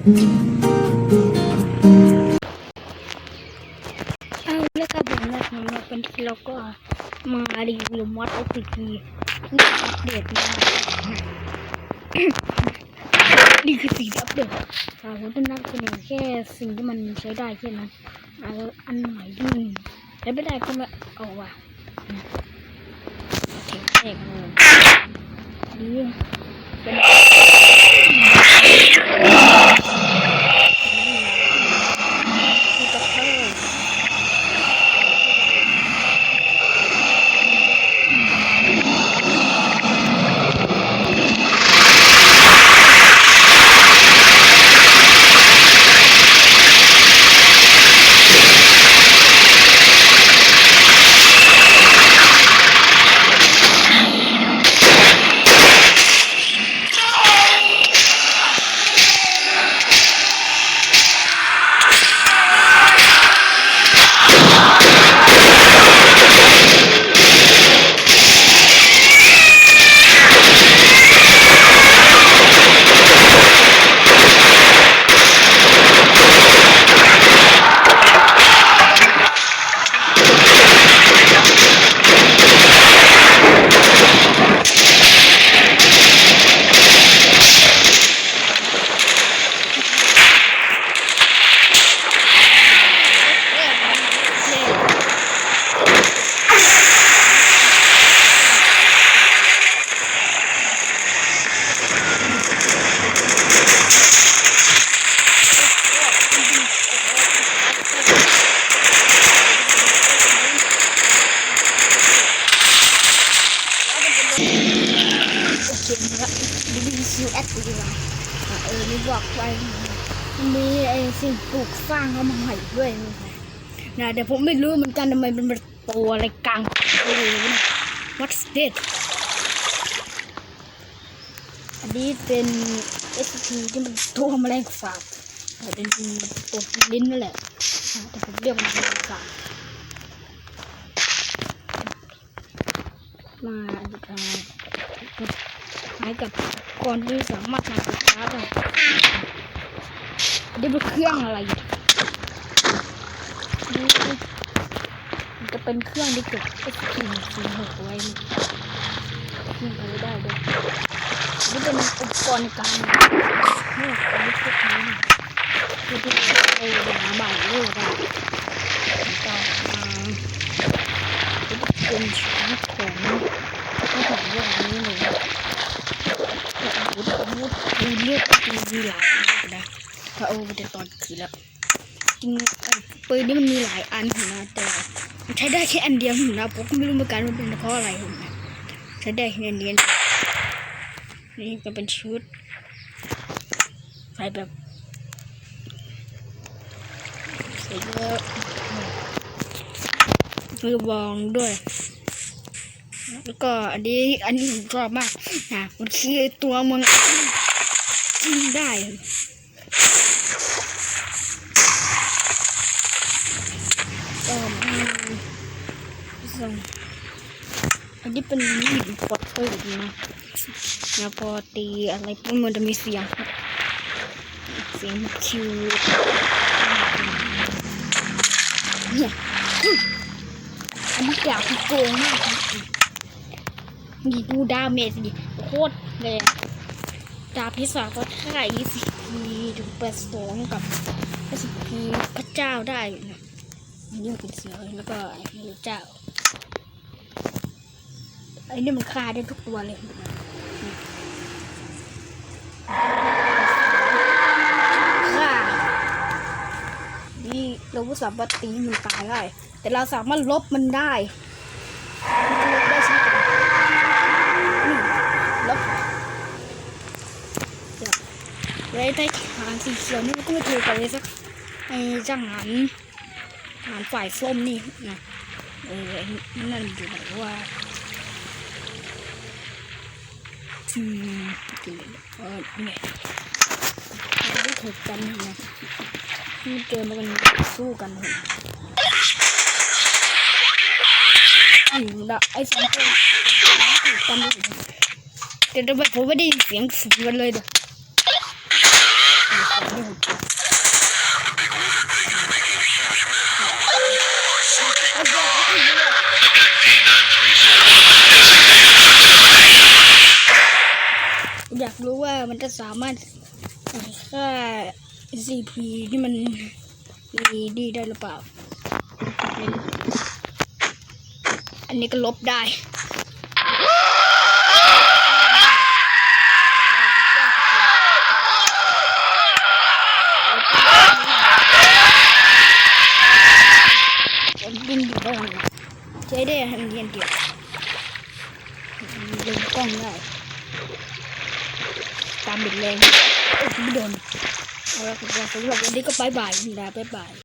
เอาล้วครับผมนะผมมาเป็นที่เราก็มารีวิวมอดโอพีพีที่อัปเดตมานี่คือสิ่งที่อัปเดตอ่าผมจะนำเสนอแค่สิ่งที่มันใช้ได้แค่นั้นเอาอันไหนที่มันใช้ไม่ได้ก็ม่เอาว่ะเทคแรกเลยนี่เป็นิวแอดดีกว่าอะเออมีบอกไว้มีไอ้สิ่งปลูกสร้างเข้ามาใหม่ด้วยนะนะเดี๋ยวผมไม่รู้เหมือนกันทำไมมันเป็นตัวอะไรกลางโอ้โห what's this อันนี้เป็น SP ที่มันตัวแมลงสาบ อ่เป็นตัวลิ้นนั่นแหละแต่ผมเรียกมันแมลงสาบมาสุดท้ายหายกับก่อนที่สามารถนำไปชาร์จได้นี่เป็นเครื่องอะไรนี่มันจะเป็นเครื่องที่เก็บ SP สี่หกไว้นี่เอาไว้ได้ด้วยนี่เป็นอุปกรณ์การนี่อันนี้พวกนี้ คือที่เอาไปหาบ่ายโลได้แล้วก็มาเป็นชิ้นของไม่ถึงเรื่องนี้เลยอาวุธอาวุธมีเลือดมีมีหลายอันนะถ้าเอาไปตอนคืนแล้วจริงปืนนี่มันมีหลายอันอยู่นะ แต่ใช้ได้แค่อันเดียวอยู่นะผมก็ไม่รู้เหมือนกันว่าเป็นเพราะอะไรอยู่นะใช้ได้แค่อันเดียวนี่ก็เป็นชุดใส่แบบใส่ เยอะมือบองด้วย แล้วก็อันนี้อันนี้ผมชอบมากนะมันคือตัวเมืองยิงได้ก็มีส่งอันนี้เป็นมีดปลดปืนนะนะพอตีอะไรปุ๊บมันจะมีเสียง เสียงคิว เนี่ยอันนี้อยากโกงมากนะนี่ดูดาเมจดิโคตรแรงดาบพิศาก็เท่าไหร่ยี่สิบปีถึงแปดสองกับยี่สิบปีพระเจ้าได้อยู่นะนี่เป็นเสือแล้วก็พระเจ้าไอ้นี่มันฆ่าได้ทุกตัวเลย เราก็สามารถตีมันตายได้ แต่เราสามารถลบมันได้ลบได้เช่นกันนี่ลบเลยได้หางสีเขียวนี่ก็ไม่ถูกกันเลยสักไอ้จังหันหางฝ่ายส้มนี่นะเออนั่นอยู่ไหนว่าอืมกินเออเนี่ยมันไม่ถูกกันนะ นี่เกมมันสู้กันเลยอืมดะไอ้สองคนถูกกันเลยแต่ทำไมผมไม่ได้ยินเสียงสูงเลยเด้อหุบปากเอยวเอาเดี๋ยอยากรู้ว่ามันจะสามารถค่า CP ที่มันมีดีได้หรือเปล่า อันนี้ก็ลบได้ผมยิงอยู่บ้างใช้ได้ทางเรียนเดียวลงกล้องได้ตามบิดแรงโอ้ยไม่โดน สำหรับวันนี้ก็บายบายนะบายบาย